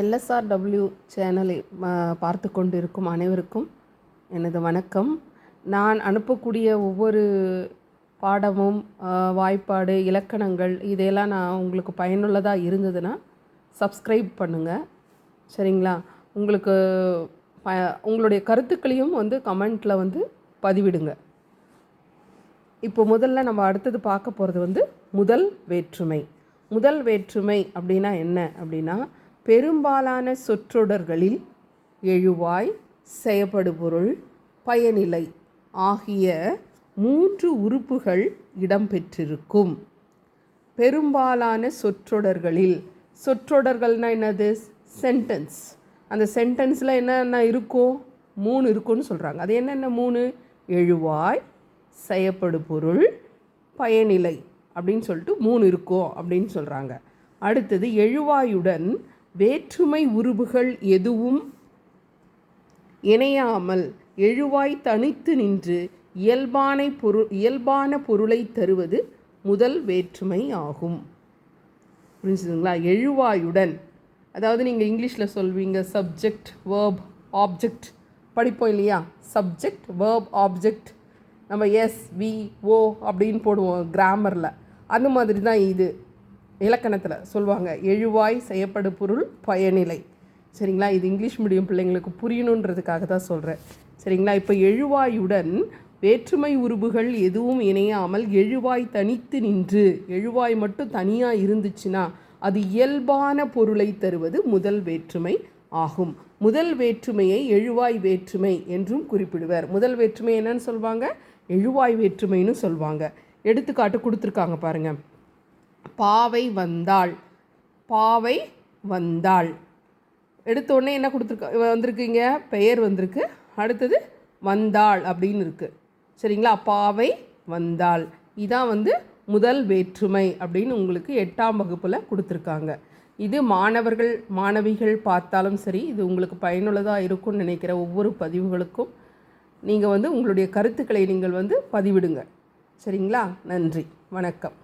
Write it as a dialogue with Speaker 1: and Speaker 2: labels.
Speaker 1: LSRW சேனலை பார்த்து பார்த்து கொண்டிருக்கும் அனைவருக்கும் எனது வணக்கம். நான் அனுப்பக்கூடிய ஒவ்வொரு பாடமும் வாய்ப்பாடு இலக்கணங்கள் இதையெல்லாம் நான் உங்களுக்கு பயனுள்ளதாக இருந்ததுன்னா சப்ஸ்கிரைப் பண்ணுங்கள் சரிங்களா? உங்களுக்கு ப உங்களுடைய கருத்துக்களையும் வந்து கமெண்ட்டில் வந்து பதிவிடுங்க. இப்போ முதல்ல நம்ம அடுத்தது பார்க்க போகிறது வந்து முதல் வேற்றுமை. முதல் வேற்றுமை அப்படின்னா என்ன அப்படின்னா பெரும்பாலான சொற்றொடர்களில் எழுவாய் செயப்படுபொருள் பயனிலை ஆகிய மூன்று உறுப்புகள் இடம்பெற்றிருக்கும். பெரும்பாலான சொற்றொடர்களில் சொற்றொடர்கள்னால் என்னது? சென்டென்ஸ் அந்த சென்டென்ஸில் என்னென்ன இருக்கும் மூணு இருக்கும்னு சொல்கிறாங்க அது என்னென்ன மூணு? எழுவாய் செயப்படு பொருள் பயனிலை அப்படின்னு சொல்லிட்டு மூணு இருக்கும் அப்படின்னு சொல்கிறாங்க அடுத்தது எழுவாயுடன் வேற்றுமை உருபுகள் எதுவும் இணையாமல் எழுவாய் தனித்து நின்று இயல்பான பொருள் இயல்பான பொருளை தருவது முதல் வேற்றுமை ஆகும். புரிஞ்சுதுங்களா? எழுவாயுடன். அதாவது நீங்கள் இங்கிலீஷில் சொல்வீங்க சப்ஜெக்ட் வேர்ப் ஆப்ஜெக்ட் படிப்போம் இல்லையா? சப்ஜெக்ட் வேர்ப் ஆப்ஜெக்ட் நம்ம எஸ் வி ஓ அப்படின்னு போடுவோம் கிராமரில் அந்த மாதிரி தான் இது. இலக்கணத்தில் சொல்லுவாங்க எழுவாய் செய்யப்படு பொருள் பயனிலை. சரிங்களா? இது இங்கிலீஷ் மீடியம் பிள்ளைங்களுக்கு புரியணுன்றதுக்காக தான் சொல்கிறேன் சரிங்களா? இப்போ எழுவாயுடன் வேற்றுமை உருபுகள் எதுவும் இணையாமல் எழுவாய் தனித்து நின்று எழுவாய் மட்டும் தனியாக இருந்துச்சுன்னா அது இயல்பான பொருளை தருவது முதல் வேற்றுமை ஆகும். முதல் வேற்றுமையை எழுவாய் வேற்றுமை என்றும் குறிப்பிடுவர். முதல் வேற்றுமை என்னன்னு சொல்லுவாங்க எழுவாய் வேற்றுமைன்னு சொல்லுவாங்க எடுத்துக்காட்டு கொடுத்துருக்காங்க பாருங்கள் பாவை வந்தாள். பாவை வந்தாள். எடுத்தோடனே என்ன கொடுத்துருக்க வந்திருக்கீங்க? பெயர் வந்திருக்கு. அடுத்தது வந்தாள் அப்படின்னு இருக்குது சரிங்களா? பாவை வந்தாள். இதான் வந்து முதல் வேற்றுமை அப்படின்னு உங்களுக்கு எட்டாம் வகுப்பில் கொடுத்துருக்காங்க. இது மாணவர்கள் மாணவிகள் பார்த்தாலும் சரி இது உங்களுக்கு பயனுள்ளதாக இருக்கும்னு நினைக்கிற ஒவ்வொரு பதிவுகளுக்கும் நீங்கள் வந்து உங்களுடைய கருத்துக்களை நீங்கள் வந்து பதிவிடுங்க. சரிங்களா? நன்றி. வணக்கம்.